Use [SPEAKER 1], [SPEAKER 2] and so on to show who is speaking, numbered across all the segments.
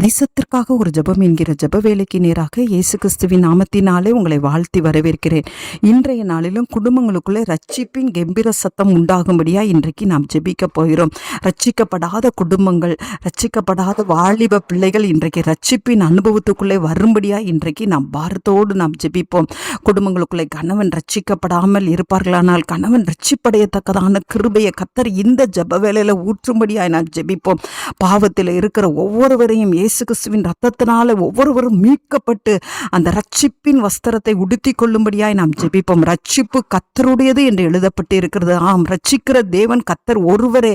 [SPEAKER 1] தேசத்திற்காக ஒரு ஜெபம் என்கிற ஜப வேலைக்கு நேராக இயேசு கிறிஸ்துவின் நாமத்தினாலே உங்களை வாழ்த்தி வரவேற்கிறேன். இன்றைய நாளிலும் குடும்பங்களுக்குள்ளே ரட்சிப்பின் கம்பீர சத்தம் உண்டாகும்படியா இன்றைக்கு நாம் ஜெபிக்க போகிறோம். ரட்சிக்கப்படாத குடும்பங்கள் ரட்சிக்கப்படாத வாலிப பிள்ளைகள் இன்றைக்கு ரட்சிப்பின் அனுபவத்துக்குள்ளே வரும்படியா இன்றைக்கு நாம் பாரத்தோடு நாம் ஜெபிப்போம். குடும்பங்களுக்குள்ளே கணவன் ரட்சிக்கப்படாமல் இருப்பார்களானால் கணவன் ரட்சிப்படையத்தக்கதான கிருபையை கத்தர் இந்த ஜப வேலையில ஊற்றும்படியாய் நாம் ஜெபிப்போம். பாவத்தில் இருக்கிற ஒவ்வொருவரையும் இயேசு கிறிஸ்துவின் ரத்தத்தினால ஒவ்வொருவரும் மீட்கப்பட்டு அந்த ரட்சிப்பின் வஸ்திரத்தை உடுத்தி கொள்ளும்படியாய் நாம் ஜெபிப்போம். ரட்சிப்பு கத்தருடையது என்று எழுதப்பட்டு இருக்கிறது ஆம் ரட்சிக்கிற தேவன் கத்தர் ஒருவரே.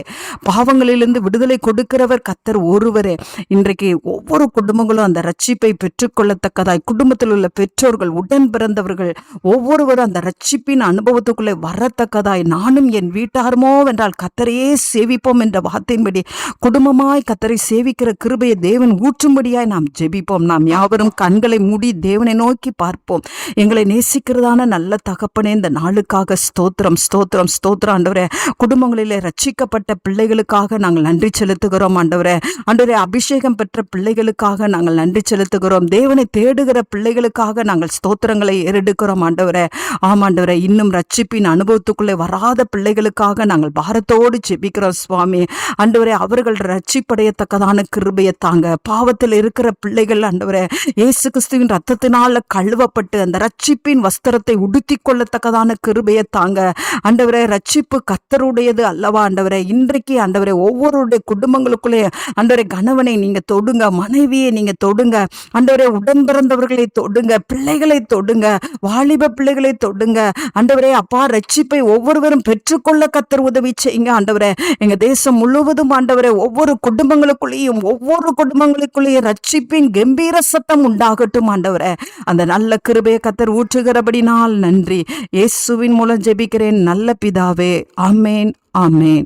[SPEAKER 1] பாவங்களிலிருந்து விடுதலை கொடுக்கிறவர் கத்தர் ஒருவரே. இன்றைக்கு ஒவ்வொரு குடும்பங்களும் அந்த ரட்சிப்பை பெற்றுக்கொள்ளத்தக்கதாய் குடும்பத்தில் உள்ள பெற்றோர்கள் உடன் பிறந்தவர்கள் ஒவ்வொருவரும் அந்த ரட்சிப்பின் அனுபவத்துக்குள்ளே வரத்தக்கதாய் நானும் என் வீட்டாருமோ என்றால் கத்தரையே சேவிப்போம் என்ற வார்த்தையின்படி குடும்பமாய் கத்தரை சேவிக்கிற கிருபையை தேவன் ஊற்றும்படியாய் நாம் ஜெபிப்போம். நாம் யாவரும் கண்களை மூடி தேவனை நோக்கி பார்ப்போம். எங்களை நேசிக்கிறதான நல்ல தகப்பனே இந்த நாளுக்காக ஸ்தோத்திரம் ஸ்தோத்திரம் ஸ்தோத்திரம். ஆண்டவரே குடும்பங்களிலே ரட்சிக்கப்பட்ட பிள்ளைகளுக்காக நாங்கள் நன்றி செலுத்துகிறோம். ஆண்டவரே ஆண்டவரே அபிஷேகம் பெற்ற பிள்ளைகளுக்காக நாங்கள் நன்றி செலுத்துகிறோம். தேவனை தேடுகிற பிள்ளைகளுக்காக நாங்கள் ஸ்தோத்திரங்களை ஏறெடுக்கிறோம். ஆண்டவரே ஆமாண்டவரே இன்னும் ரட்சிப்பின் அனுபவத்துக்குள்ளே வராத பிள்ளைகளுக்காக நாங்கள் பாரத்தோடு ஜெபிக்கிறோம் சுவாமி. ஆண்டவரே அவர்கள் ரட்சிப்படையத்தக்கதான கிருபையை தாங்க பாவத்தில் இருக்கிற பிள்ளைகள் ஆண்டவரே இயேசு கிறிஸ்துவின் ரத்தத்தினால கழுவப்பட்டு அந்த ரட்சிப்பின் வஸ்திரத்தை உடுத்தி கொள்ளத்தக்கதான கிருபையை தாங்க. ஆண்டவரே ரட்சிப்பு கத்தருடையது அல்லவா ஆண்டவரே? இன்றைக்கு ஆண்டவரே ஒவ்வொருடைய குடும்பங்களுக்குள்ளே ஆண்டவரே கணவனை நீங்க தொடுங்க மனைவியை நீங்க தொடுங்க. ஆண்டவரே உடன் பிறந்தவர்களை தொடுங்க பிள்ளைகளை தொடுங்க வாலிப பிள்ளைகளை தொடுங்க. ஆண்டவரே அப்பா ரட்சிப்பை ஒவ்வொருவரும் பெற்றுக்கொள்ள கத்தர் உதவி செய்யுங்க ஆண்டவரே. எங்க தேசம் முழுவதும் ஆண்டவரே ஒவ்வொரு குடும்பங்களுக்குள்ளேயும் ஒவ்வொரு குடும்பங்களுக்குள்ளேயும் ரட்சிப்பின் கம்பீர சத்தம் உண்டாகட்டும் ஆண்டவரே. அந்த நல்ல கிருபையை கத்தர் ஊற்றுகிறபடினால் நன்றி. இயேசுவின் மூலம் ஜெபிக்கிறேன். நல்ல பிதாவே. ஆமேன் ஆமேன்.